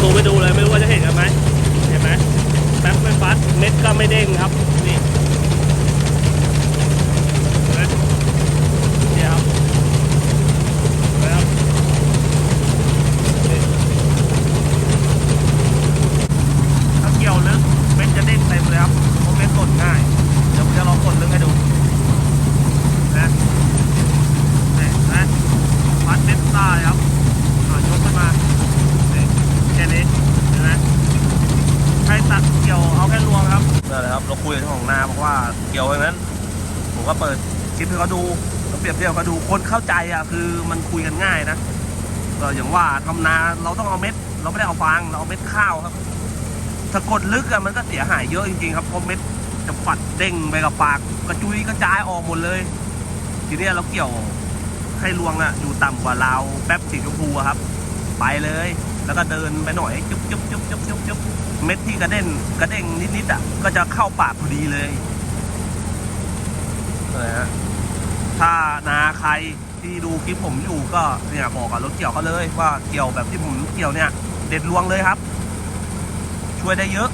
ซูมไปดูเลยไม่รู้ว่าจะเห็นกันไหมเห็นไหมแป๊บไม่ฟัดเม็ดก็ไม่เด้งครับนี่เห็นไหมเนี่ยครับเห็นไหมครับนี่ถ้าเกี่ยวลึกเม็ดจะเด้งเต็มเลยครับเพราะเม็ดกดง่าย เดี๋ยวผมจะลองกดลึกให้ดูนะนี่นะวัดเม็ดซ่าเลยครับอ่ายกขึ้นมานี่แค่นี้เห็นไหมใครตัดเกี่ยวเอาแค่รวงครับนั่นแหละครับเราคุยกับเจ้าของนาบอกว่าเกี่ยวอย่างนั้น ผมก็เปิด คลิปให้เขาดูเปรียบเทียบให้เขาดูคนเข้าใจอะคือมันคุยกันง่ายนะก็อย่างว่าทำนาเราต้องเอาเม็ด เราไม่ได้เอาฟางเราเอาเม็ดข้าวครับถ้ากดลึกอะมันก็เสียหายเยอะจริงๆครับเพราะเม็ดจะปัดเด้งไปกับปากกระจุยกระจายออกหมดเลย ทีนี้เราเกี่ยวให้รวงอะอยู่ต่ำกว่าเราแป๊บสีชมพูครับ ไปเลย แล้วก็เดินไปหน่อยจุ๊บจุ๊บจุ๊บจุ๊บจุ๊บจุ๊บเม็ดที่กระเด็นกระเด้งนิดๆอะก็จะเข้าปากพอดีเลยนะฮะ ถ้านาใครที่ดูคลิปผมอยู่ก็เนี่ยบอกกับรถเกี่ยวเขาเลยว่าเกี่ยวแบบที่ผมเกี่ยวเนี่ยเด็ดรวงเลยครับ ช่วยได้เยอะ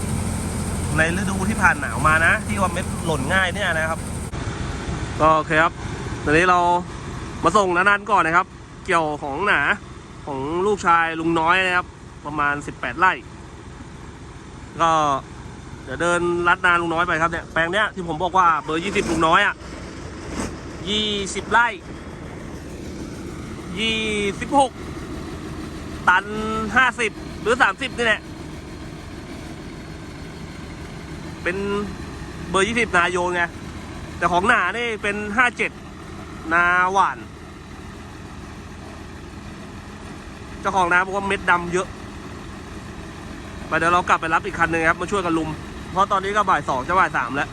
ในฤดูที่ผ่านหนาวมานะ ที่ว่าเม็ดหล่นง่ายเนี่ยนะครับ ก็โอเคครับตอนนี้เรามาส่งนานันก่อนนะครับ เกี่ยวของหนาของลูกชายลุงน้อยนะครับ ประมาณ 18 ไร่ ก็เดี๋ยวเดินลัดนาลุงน้อยไปครับเนี่ยแปลงเนี้ยที่ผมบอกว่าเบอร์ 20 ลุงน้อยอะ 20ไร่26ตัน50หรือ30นี่แหละ เป็นเบอร์20นาโยนไง แต่ของหนานี่เป็น57นาหวาน เจ้าของนาบอกว่าเม็ดดำเยอะ ไปเดี๋ยวเรากลับไปรับอีกคันหนึ่งครับ มาช่วยกันลุม เพราะตอนนี้ก็บ่ายสองจะบ่ายสามแล้ว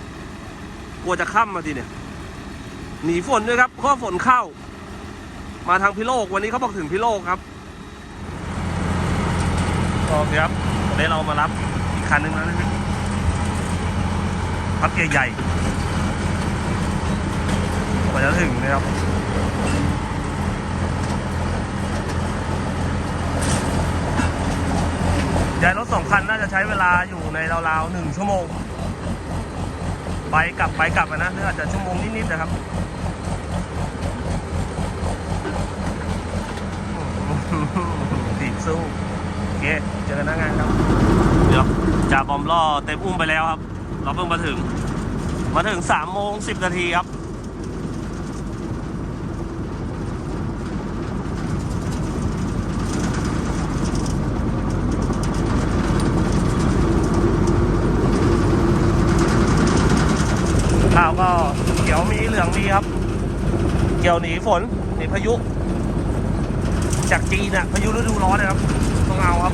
กลัวจะค่ำมาทีเนี่ย หนีฝนด้วยครับเพราะฝนเข้า มาทางพิโลกวันนี้เขาบอกถึงพิโลกครับโอเคครับวันนี้เรามารับอีกคันหนึ่งแล้วนะครับพัดใหญ่ๆกว่าจะถึงนะครับย้ายรถสองคันน่าจะใช้เวลาอยู่ในราวๆหนึ่งชั่วโมง ไปกลับไปกลับอะนะหรืออาจจะชั่วโมงนิดๆนะครับ ดีบ สู้โอเคเจอกันหน้างานครับเดี๋ยวจ่าบอมล่อเต็มอุ้มไปแล้วครับ เราเพิ่งมาถึง มาถึงสามโมงสิบนาทีครับข้าวก็เขียวมีเหลืองมีครับ เกี่ยวหนีฝนหนีพายุ จากจีนอะพายุฤดูร้อนนะครับต้องเอาครับ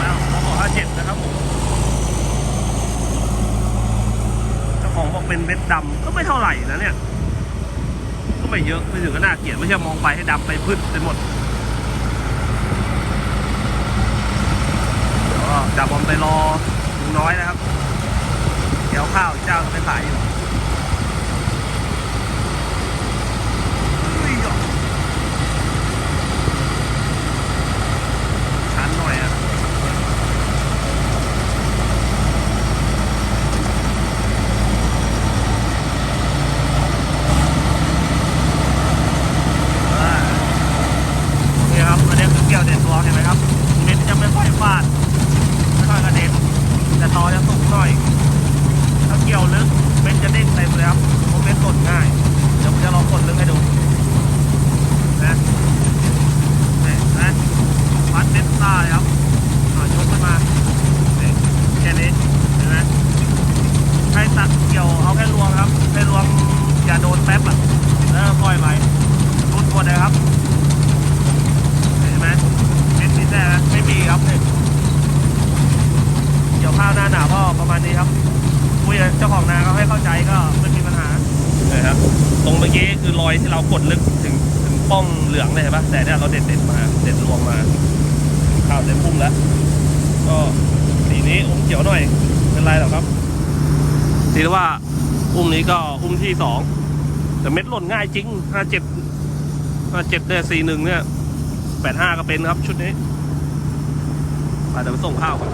แล้วขอห้าเจ็ดนะครับผมเจ้าของบอกเป็นเม็ดดำก็ไม่เท่าไหร่นะเนี่ย ก็ไม่เยอะไม่ถึงก็น่าเกลียดไม่ใช่มองไปให้ดำไปพืชไปหมดก็จับบอมไปรอลุงน้อยนะครับเดี๋ยวข้าวอีกเจ้าไปขายอยู่อุ้ยอะชันหน่อยอะ อ่านี่ครับอันนี้คือเกี่ยวเด็ดตัวเห็นไหมครับ เม็ดจะไม่ค่อยฟาดไม่ค่อยกระเด็นแต่ตอจะสูงหน่อย ถ้าเกี่ยวลึกเม็ดจะเด้งเต็มเลยครับเพราะเม็ดกดง่าย เดี๋ยวผมจะลองกดลึกให้ดูนะนี่นะวัดเม็ดซ่าเลยครับอ่ายกขึ้นมานี่แค่นี้เห็นไหมให้ตัดเกี่ยวเอาแค่รวงครับให้รวงอย่าโดนแป๊บอะแล้วปล่อยไป รุดหมดเลยครับเห็นไหมเม็ดนี้แน่นะไม่มีครับเนี่ยเกี่ยวข้าวหน้าหนาวก็ประมาณนี้ครับคุยกับเจ้าของนาเขาให้เข้าใจก็ไม่มีปัญหาเลยครับ ตรงเมื่อกี้คือรอยที่เรากดลึกถึงถึงป้องเหลืองเลยเห็นปะแต่เนี่ยเราเด็ดเด็ดมาเด็ดรวงมาข้าวเต็มพุ่มแล้ว ก็สีนี้อุ้มเขียวหน่อยเป็นไรหรอครับถือว่าอุ้มนี้ก็อุ้มที่สองแต่เม็ดหล่นง่ายจริงห้าเจ็ด ห้าเจ็ดเนี่ยสี่หนึ่งเนี่ยแปดห้าก็เป็นครับชุดนี้ไปเดี๋ยวไปส่งข้าวครับ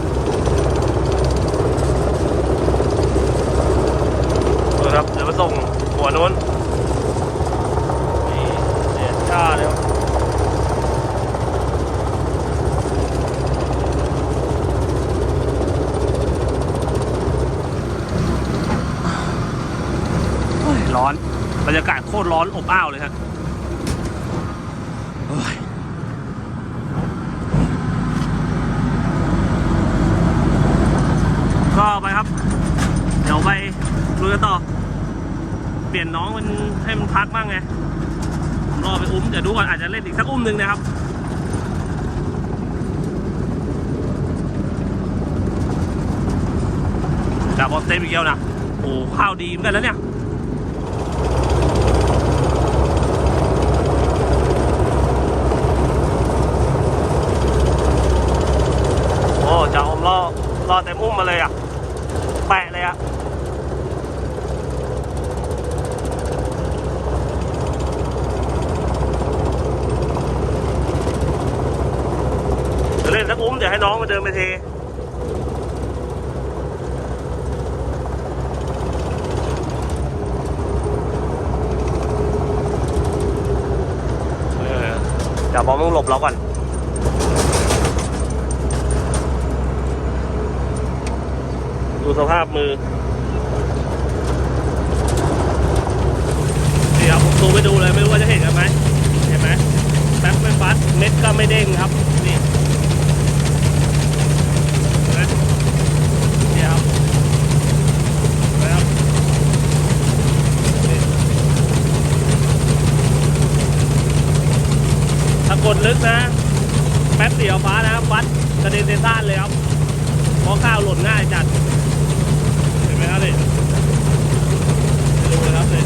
เออครับเดี๋ยวไปส่งหัวโน้นนี่เด็ดชาเลยครับโอ้ยร้อน บรรยากาศโคตรร้อนอบอ้าวเลยฮะโอ้ยก็ไปครับ เดี๋ยวไปลุยกันต่อ เปลี่ยนน้องมันให้มันพักบ้างไงผมรอไปอุ้มเดี๋ยวดูก่อนอาจจะเล่นอีกสักอุ้มหนึ่งนะครับ จาก บอลเต็มอีกเดียวนะโอ้ข้าวดีเหมือนกันแล้วเนี่ยโอ้จะอมล่อล่อเต็มอุ้มมาเลยอะแปะเลยอะเดี๋ยวเล่นสักอุ้มเดี๋ยวให้น้องมาเดินไปเท เดี๋ยวบอมต้องหลบเราก่อนดูสภาพมือเดี๋ยวผมซูมไปดูเลยไม่รู้ว่าจะเห็นกันไหมเห็นไหมแป๊บไม่ฟัดเม็ดก็ไม่เด้งครับ นี่เห็นไหมนี่ครับเห็นไหมครับนี่ถ้า กดลึกนะ แป๊บเดียวฟ้านะวัดกระเด็นเซนต้านเลยครับเพราะข้าวหล่นง่ายจัด เห็นไหมครับนี่ไปดูเลยครับนี่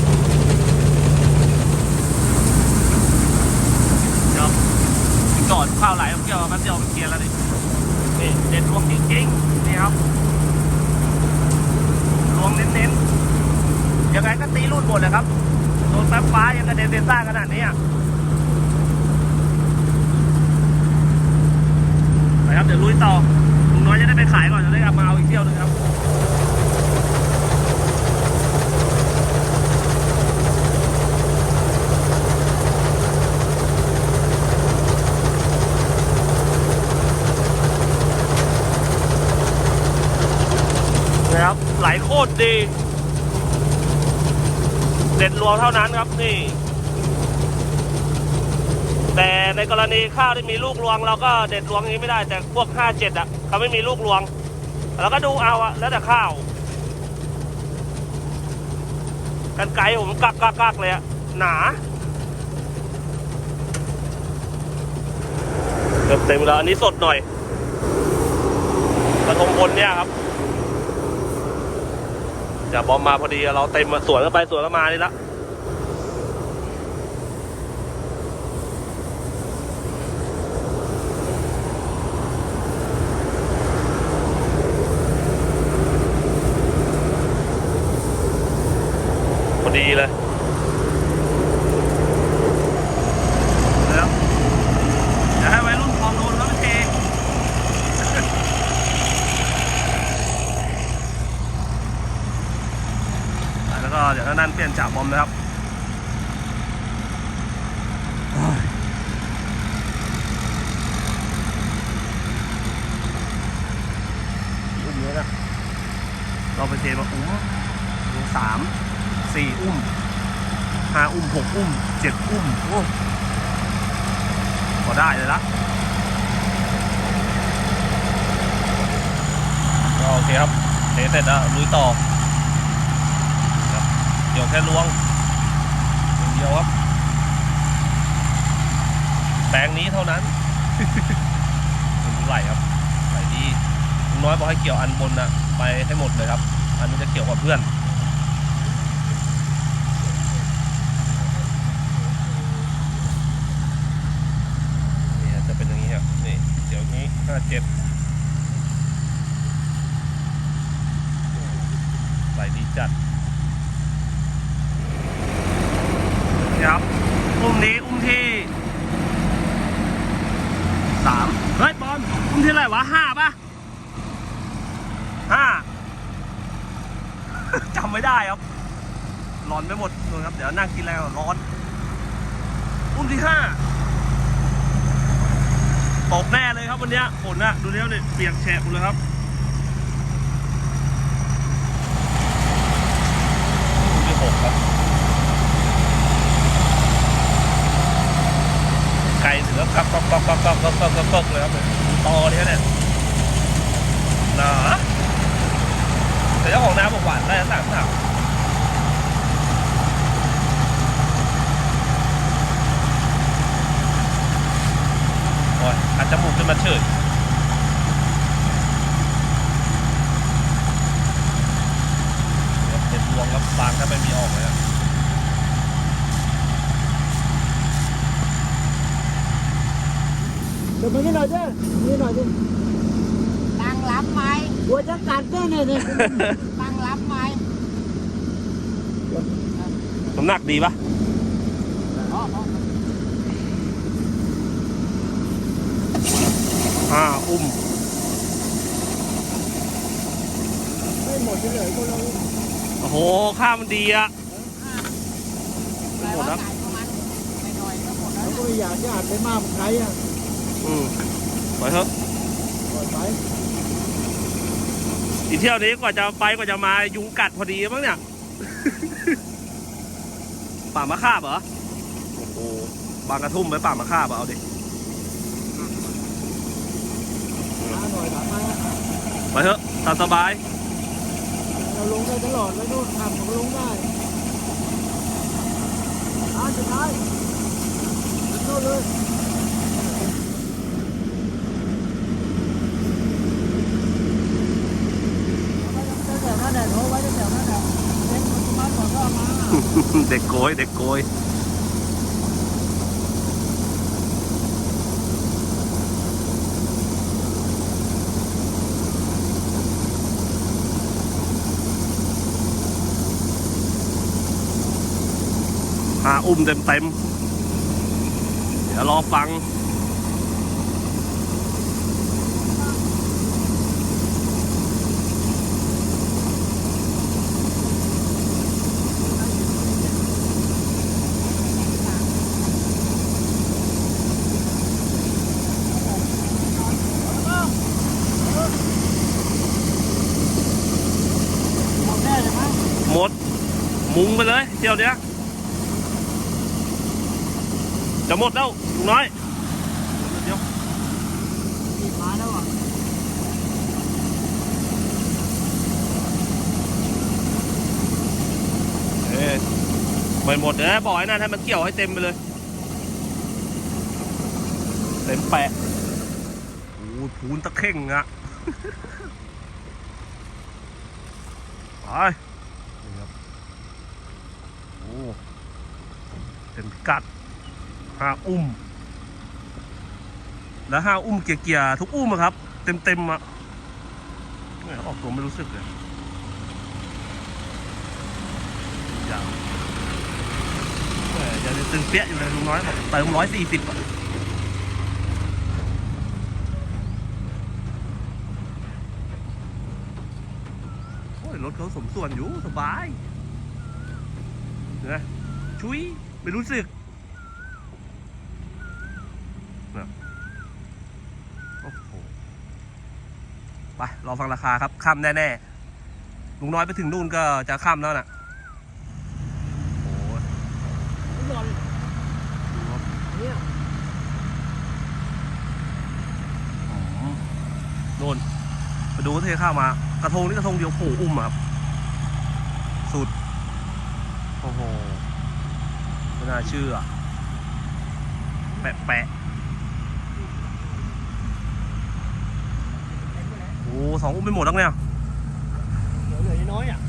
เดี๋ยวจอดข้าวไหลเกี่ยวแป๊บเดียวมันเคลียร์แล้วนี่นี่เด็ดรวงจริงๆนี่ครับรวงเน้นๆยังไงก็ตีรุ่นหมดเลยครับโดนแป๊บฟ้ายังกระเด็นเซนต้าขนาดนี้อะไปครับเดี๋ยวลุยต่อลุงน้อยจะได้ไปขายก่อนจะได้กลับมาเอาอีกเที่ยวหนึงครับ นะครับ ไหลโคตรดี เด็ดรวงเท่านั้นครับนี่ แต่ในกรณีข้าวที่มีลูกรวง เราก็เด็ดรวงนี้ไม่ได้ แต่พวกห้าเจ็ดอะ เขาไม่มีลูกรวงเราก็ดูเอาอะแล้วแต่ข้าว กันไกลผมกักกักกักเลยอะหนาเต็มเต็มแล้วอันนี้สดหน่อยกระทงบนเนี่ยครับ อย่าบอมมาพอดีเราเต็มสวนกันไปสวนกันมานี่ละพอดีเลยแล้วอย่าให้วัยรุ่นคลองโดนแล้วมันเท แล้วก็เดี๋ยวนั่นเปลี่ยนจากบอมนะครับอุ้มเยอะนะ เราไปเทมาอุ้มดูสามสี่อุ้มห้าอุ้มหกอุ้มเจ็ดอุ้มโอ้พอได้เลยละก็โอเคครับเทเสร็จแล้วลุยต่อเดี๋ยวแค่ล้วงอย่างเดียวครับแปลงนี้เท่านั้นถึงไหลครับไหลดีน้อยบอกให้เกี่ยวอันบนนะไปให้หมดเลยครับ อันนี้จะเกี่ยวกับเพื่อนนี่จะเป็นอย่างนี้ครับนี่เดี๋ยว รุ่นนี้ห้า เจ็ดใส่ดีจัดนะครับอุ้มนี้อุ้มที่สามเฮ้ยบอลอุ้มที่อะไรวะห้าปะห้าจำไม่ได้ครับร้อนไปหมดนู่นครับ เดี๋ยวนั่งกินอะไรร้อน อุ้มที่ห้า ขนอะดูแล้วเนี่ยเปียกแฉะหมดเลยครับที่หกครับ ไก่เหลือครับก๊อกก๊อกก๊อกก๊อกก๊อกก๊เลยครับตอเนี่ยเนี่ยนะแต่เจ้าของน้ำบอกหวานได้สามสาโอ้ยอาจจะมูกขึ้นมาเฉย เป็นรวงแล้วบางถ้าไม่มีออกเลยอะเดี๋ยวมานี่หน่อยเด้อนี่หน่อยดิตั้งรับไหมหัวจะกัดเด้อเนี่ยเนี่ยตั้งรับไหมน้ำหนักดีปะอ๋ออ๋ออ่าอุ้ม ไม่หมดเลยคนเราโอ้โห ข้ามันดีอะแต่ว่าไก่ประมาณหน่อยๆก็หมดแล้เราวก็ไม่อยากจะอ่านไปมากของใครอะอืมไปเถอะปล่อยไปอีกเที่ยวนี้กว่าจะไปกว่าจะมายุงกัดพอดีมั้งเนี่ย ป่ามะค่าบเหรอ โอ้โห บางกระทุ่มไปป่ามะค่าบเอาดิหาหน่อยถามมาไปเถอะตามสบายเรา ลงได้ตลอดแล้วน่นขับผมลงได้ท้ายสุดท้ายโน่นเลยเด็กโกยเด็กโกย หาอุ้มเต็มเต็มๆเดี๋ยวรอฟังหมดแน่งหมด มุงไปเลยเที่ยวเนี้ย จะ หมดแล้วลุงน้อยเดี๋ยวมีมาแล้วอะเอ้ยไม่หมดนะบอกไอ้นั่นให้มันเกี่ยวให้เต็มไปเลย เต็มแปะโอ้ยพูนตะเข่งอะไปนี่ครับโอ้เต็มพิกัด ห้าอุ้ม แล้วห้าอุ้มเกียร์ๆทุกอุ้มครับ เต็มเต็มๆอะเนี่ยออกตัวไม่รู้สึกเลยอย่างแหมยังตึงเปี้ยอยู่เลยลุงน้อยบอกเติมร้อยสี่สิบอะโอ้ยรถเขาสมส่วนอยู่ สบายเห็นะชุย ไม่รู้สึกนะโอ้โห ไปรอฟังราคาครับค่ำแน่ๆลุงน้อยไปถึงนู่นก็จะค่ำแล้วน่ะโอ้ยไม่หย่อนดูครับเนี่ยอืมนู่นไปดูเทข้าวมา กระทงนี่กระทงเดียวโผล่อุ้มอะครับ สุด โอ้โหไม่น่าเชื่อ แปะแปะ sáu bốn một đâu nghe. Nói à.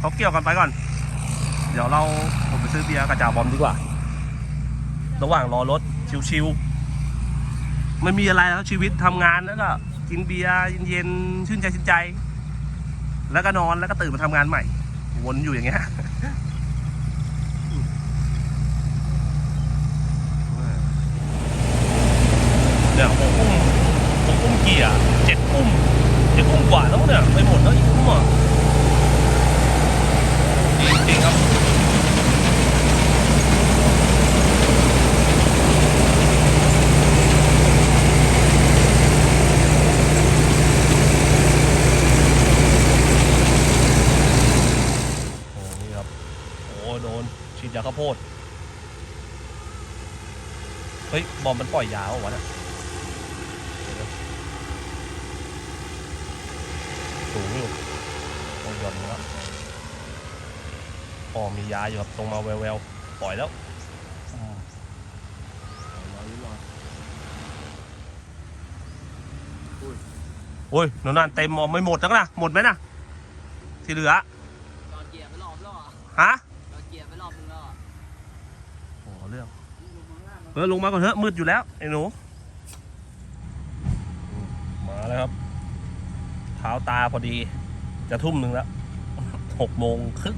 เขาเกี่ยวกันไปก่อน เดี๋ยวเราผมไปซื้อเบียร์กับจ่าบอมดีกว่า ระหว่างรอรถชิวๆไม่มีอะไรแล้วชีวิตทำงานแล้วก็กินเบียร์เย็นๆชื่นใจชื่นใจ แล้วก็นอนแล้วก็ตื่นมาทำงานใหม่ วนอยู่อย่างเงี้ยเนี่ยผมอุ้มผมอุ้มเกียร์เจ็ดอุ้มเจ็ดอุ้มกว่าแล้วเนี่ยไปหมดแล้วอีกอุ้มอะจริงจริงครับโอ้นี่ครับโอ้โดนฉีดยาข้าวโพดเฮ้ย บอมมันปล่อยยาเหรอวะเนี่ยสูงอยู่ตรงหย่อนนะครับอ๋อมียาอยู่ครับตรงมาแววๆปล่อยแล้วอืมโอ้ยนานๆเต็มมอไม่หมดแล้วนะหมดไหมนะที่เหลือ ตอนเกียร์ไปรอบแล้วอะ ฮะ ตอนเกียร์ไปรอบนึงแล้วอะ โอ้เรื่อง เออลงมาก่อนเถอะมืดอยู่แล้วไอ้หนูมาแล้วครับ เท้าตาพอดี จะทุ่มหนึ่งแล้วหกโมงครึ่ง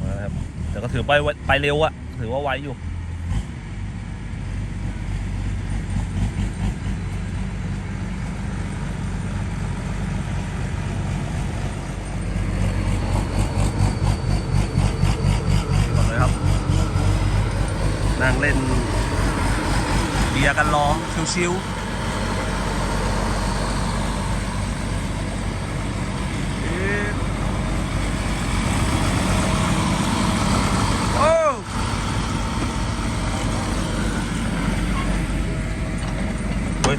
มาแล้วครับแต่ก็ถือไปไวไปเร็วอะถือว่าไวอยู่ ก่อนเลยครับ นั่งเล่นเบียร์ กันรอชิวๆเอ๊ะโอ้เฮ้ย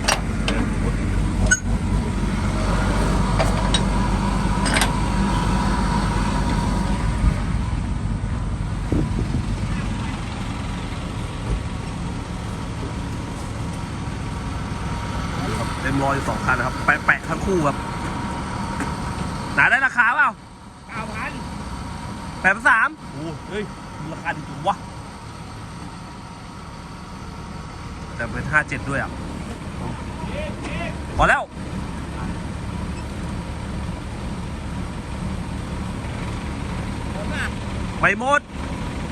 เดี๋ยวเต็ม รอยอยู่สองคันนะครับ แปะๆทั้งคู่ครับ หนาได้ราคาเปล่าเก้าพันแปดพันสามโอ้เฮ้ยราคาดีจังวะ แต่เป็นห้าเจ็ดด้วยอะพอแล้วผมอะไม่หมด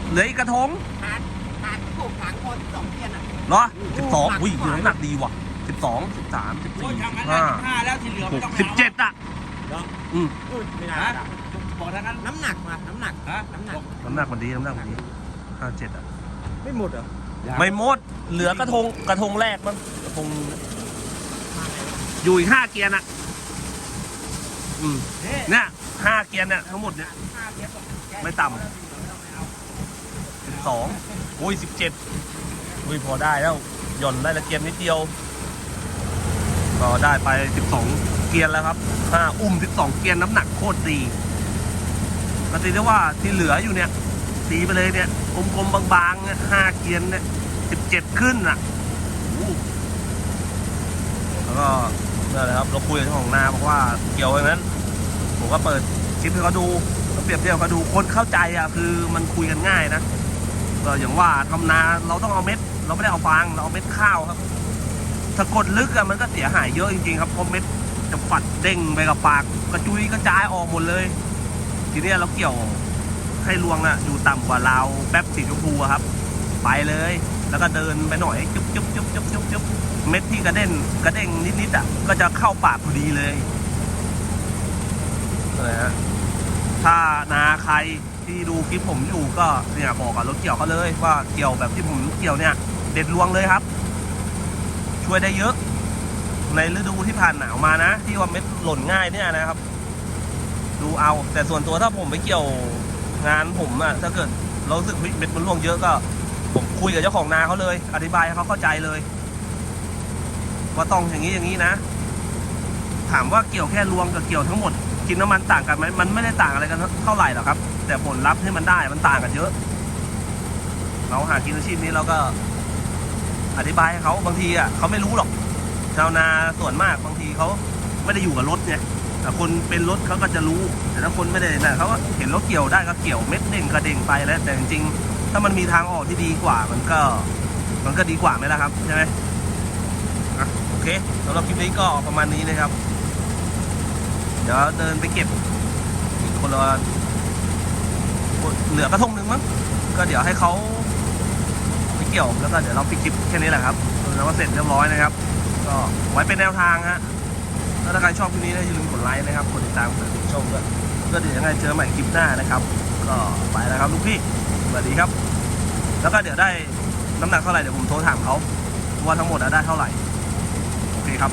เหลืออีกกระทงขาดขาดปลูกถังคนสองเกียร์อะเหรอสิบสองอุ้ยน้ำหนักดีว่ะ สิบสองสิบสามสิบโอ้สี่ยสิทำบงั้นได้ห้าสิบห้าแล้วที่เหลือไม่ต้องสิบเจ็ดอะอืมไม่ได้ฮะบอกทางนั้นน้ำหนักมาน้ำหนักฮะน้ำหนักน้ำหนักมันดีน้ำหนักมันดีห้าเจ็ดอะไม่หมดเหรอไม่หมดเหลือกระทงกระทงแรกมั้งกระทงอยู่อีกห้าเกียร์น่ะอืมเนี่ยเนี่ยห้าเกียร์เนี่ยทั้งหมดเนี่ยไม่ต่ำสิบสองโอ้ยสิบเจ็ดอุ้ยพอได้แล้วหย่อนได้ละเกียร์นิดเดียว ก็ได้ไปสิบสองเกียร์แล้วครับห้าอุ้มสิบสองเกียร์น้ำหนักโคตรดีก็ตีได้ว่าที่เหลืออยู่เนี่ยตีไปเลยเนี่ยกลมๆบางๆเนี่ยห้าเกียร์เนี่ยสิบเจ็ดขึ้นอะแล้วก็นั่นแหละครับเราคุยกับเจ้าของนาบอกว่าเกี่ยวอย่างนั้น ผมก็เปิดคลิปให้เขาดูแล้วเปรียบเทียบเขาดูคนเข้าใจอะคือมันคุยกันง่ายนะก็อย่างว่าทำนาเราต้องเอาเม็ด เราไม่ได้เอาฟางเราเอาเม็ดข้าวครับ ถ้ากดลึกอะมันก็เสียหายเยอะจริงๆครับเพราะเม็ดจะฝัดเด้งไปกับปากกระจุยกระจายออกหมดเลย ทีนี้เราเกี่ยวให้รวงอะอยู่ต่ำกว่าเราวแป๊บสีชมพูครับ ไปเลย แล้วก็เดินไปหน่อยจุ๊บจุ๊บจุ๊บจุ๊บจุ๊บจุ๊บเม็ดที่กระเด้นกระเด้งนิดๆอะก็จะเข้าปากพอดีเลยนะฮะถ้านาใครที่ดูคลิปผมอยู่ก็เนี่ยบอกกับรถเกี่ยวเขาเลยว่าเกี่ยวแบบที่ผมเกี่ยวเนี่ย เด็ดรวงเลยครับ ช่วยได้เยอะ ในฤดูที่ผ่านหนาวมานะ ที่ว่าเม็ดหล่นง่ายเนี่ยนะครับ ดูเอา แต่ส่วนตัวถ้าผมไปเกี่ยวงานผมอะถ้าเกิดเราสึกเฮ้ยเม็ดมันร่วงเยอะก็ ผมคุยกับเจ้าของนาเขาเลย อธิบายให้เขาเข้าใจเลยว่าต้องอย่างนี้อย่างนี้นะ ถามว่าเกี่ยวแค่รวงกับเกี่ยวทั้งหมดกินน้ำมันต่างกันไหมมันไม่ได้ต่างอะไรกันเท่าไหร่หรอกครับ แต่ผลลัพธ์ที่มันได้มันต่างกันเยอะ เราหากินอาชีพนี้เราก็ อธิบายให้เขาบางทีอะเขาไม่รู้หรอก ชาวนาส่วนมากบางทีเขาไม่ได้อยู่กับรถไงเอแต่คนเป็นรถเขาก็จะรู้ แต่ถ้าคนไม่ได้นะเขาก็เห็นรถเกี่ยวได้ก็เกี่ยวเม็ดเด้งกระเด้งไปแล้ว แต่จริงๆถ้ามันมีทางออกที่ดีกว่ามันก็ มันก็ดีกว่าไหมล่ะครับใช่ไหมอะโอเคสำหรับคลิปนี้ก็ประมาณนี้นะครับ เดี๋ยวเดินไปเก็บอีกคนละเหลือกระทงหนึ่งมั้งก็เดี๋ยวให้เขา กี่ยวแล้วก็เดี๋ยวเราปิดคลิปแค่นี้แหละครับแล้วก็เสร็จเรียบร้อยนะครับ ก็ไว้เป็นแนวทางฮะแล้วถ้าใครชอบคลิปนี้นะอย่าลืมกดไลค์นะครับกดติดตามกดติดชมด้วยก็เดี๋ยวยังไงเจอใหม่คลิปหน้านะครับ ก็ไปแล้วครับลูกพี่สวัสดีครับ แล้วก็เดี๋ยวได้น้ำหนักเท่าไหร่เดี๋ยวผมโทรถามเขาว่าทั้งหมดได้เท่าไหร่โอเคครับ